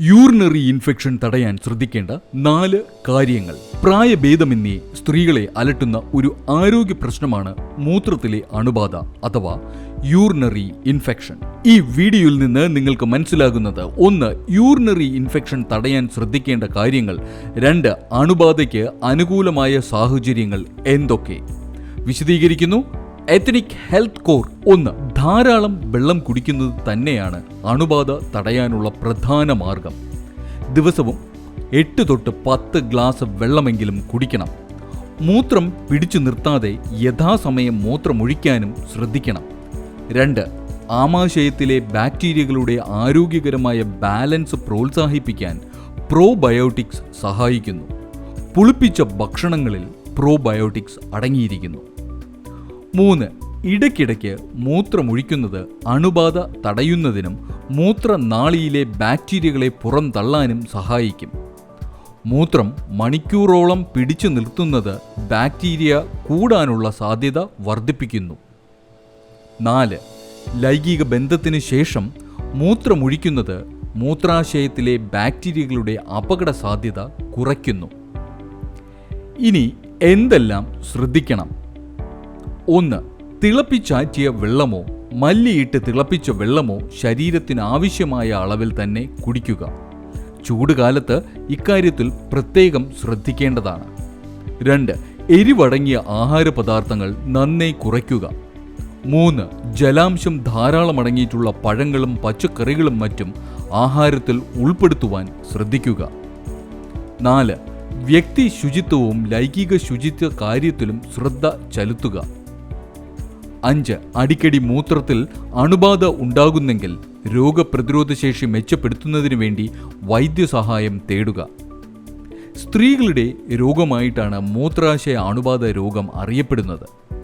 Urinary infection തടയാൻ ശ്രദ്ധിക്കേണ്ട നാല് കാര്യങ്ങൾ. പ്രായഭേദമെന്നേ സ്ത്രീകളെ അലട്ടുന്ന ഒരു ആരോഗ്യ പ്രശ്നമാണ് മൂത്രത്തിലെ അണുബാധ അഥവാ യൂറിനറി ഇൻഫെക്ഷൻ. ഈ വീഡിയോയിൽ നിന്ന് നിങ്ങൾക്ക് മനസ്സിലാകുന്നത് ഒന്ന് യൂറിനറി ഇൻഫെക്ഷൻ തടയാൻ ശ്രദ്ധിക്കേണ്ട കാര്യങ്ങൾ. രണ്ട് അണുബാധയ്ക്ക് അനുകൂലമായ സാഹചര്യങ്ങൾ എന്തൊക്കെ? വിശദീകരിക്കുന്നു. എത്നിക് ഹെൽത്ത് കോർ ഒന്ന് ധാരാളം വെള്ളം കുടിക്കുന്നത് തന്നെയാണ് അണുബാധ തടയാനുള്ള പ്രധാന മാർഗം. ദിവസവും എട്ട് തൊട്ട് പത്ത് ഗ്ലാസ് വെള്ളമെങ്കിലും കുടിക്കണം. മൂത്രം പിടിച്ചു നിർത്താതെ യഥാസമയം മൂത്രമൊഴിക്കാനും ശ്രദ്ധിക്കണം. രണ്ട് ആമാശയത്തിലെ ബാക്ടീരിയകളുടെ ആരോഗ്യകരമായ ബാലൻസ് പ്രോത്സാഹിപ്പിക്കാൻ പ്രോബയോട്ടിക്സ് സഹായിക്കുന്നു. പുളിപ്പിച്ച ഭക്ഷണങ്ങളിൽ പ്രോബയോട്ടിക്സ് അടങ്ങിയിരിക്കുന്നു. മൂന്ന് ഇടയ്ക്കിടയ്ക്ക് മൂത്രമൊഴിക്കുന്നത് അണുബാധ തടയുന്നതിനും മൂത്രനാളിയിലെ ബാക്ടീരിയകളെ പുറന്തള്ളാനും സഹായിക്കും. മൂത്രം മണിക്കൂറോളം പിടിച്ചു നിർത്തുന്നത് ബാക്ടീരിയ കൂടാനുള്ള സാധ്യത വർദ്ധിപ്പിക്കുന്നു. നാല് ലൈംഗിക ബന്ധത്തിന് ശേഷം മൂത്രമൊഴിക്കുന്നത് മൂത്രാശയത്തിലെ ബാക്ടീരിയകളുടെ അപകട സാധ്യത കുറയ്ക്കുന്നു. ഇനി എന്തെല്ലാം ശ്രദ്ധിക്കണം? ഒന്ന് തിളപ്പിച്ചാറ്റിയ വെള്ളമോ മല്ലിയിട്ട് തിളപ്പിച്ച വെള്ളമോ ശരീരത്തിന് ആവശ്യമായ അളവിൽ തന്നെ കുടിക്കുക. ചൂടുകാലത്ത് ഇക്കാര്യത്തിൽ പ്രത്യേകം ശ്രദ്ധിക്കേണ്ടതാണ്. രണ്ട് എരിവടങ്ങിയ ആഹാര പദാർത്ഥങ്ങൾ നന്നേ കുറയ്ക്കുക. മൂന്ന് ജലാംശം ധാരാളം അടങ്ങിയിട്ടുള്ള പഴങ്ങളും പച്ചക്കറികളും മറ്റും ആഹാരത്തിൽ ഉൾപ്പെടുത്തുവാൻ ശ്രദ്ധിക്കുക. നാല് വ്യക്തി ശുചിത്വവും ലൈംഗിക ശുചിത്വ കാര്യത്തിലും ശ്രദ്ധ ചെലുത്തുക. അഞ്ച് അടിക്കടി മൂത്രത്തിൽ അണുബാധ ഉണ്ടാകുന്നെങ്കിൽ രോഗപ്രതിരോധ ശേഷി മെച്ചപ്പെടുത്തുന്നതിന് വേണ്ടി വൈദ്യസഹായം തേടുക. സ്ത്രീകളുടെ രോഗമായിട്ടാണ് മൂത്രാശയ അണുബാധ രോഗം അറിയപ്പെടുന്നത്.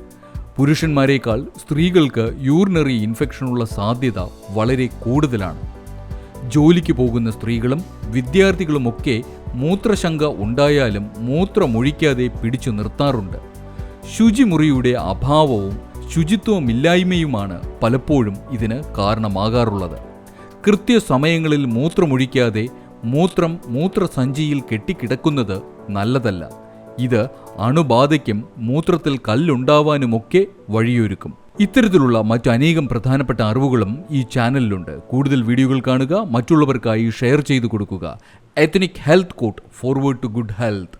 പുരുഷന്മാരെക്കാൾ സ്ത്രീകൾക്ക് യൂറിനറി ഇൻഫെക്ഷനുള്ള സാധ്യത വളരെ കൂടുതലാണ്. ജോലിക്ക് പോകുന്ന സ്ത്രീകളും വിദ്യാർത്ഥികളുമൊക്കെ മൂത്രശങ്ക ഉണ്ടായാലും മൂത്രമൊഴിക്കാതെ പിടിച്ചു നിർത്താറുണ്ട്. ശുചിമുറിയുടെ അഭാവവും ശുചിത്വമില്ലായ്മയുമാണ് പലപ്പോഴും ഇതിന് കാരണമാകാറുള്ളത്. കൃത്യസമയങ്ങളിൽ മൂത്രമൊഴിക്കാതെ മൂത്രം മൂത്രസഞ്ചിയിൽ കെട്ടിക്കിടക്കുന്നത് നല്ലതല്ല. ഇത് അണുബാധയ്ക്കും മൂത്രത്തിൽ കല്ലുണ്ടാവാനുമൊക്കെ വഴിയൊരുക്കും. ഇത്തരത്തിലുള്ള മറ്റനേകം പ്രധാനപ്പെട്ട അറിവുകളും ഈ ചാനലിലുണ്ട്. കൂടുതൽ വീഡിയോകൾ കാണുക മറ്റുള്ളവർക്കായി ഷെയർ ചെയ്തു കൊടുക്കുക. Ethnic health court forward to good health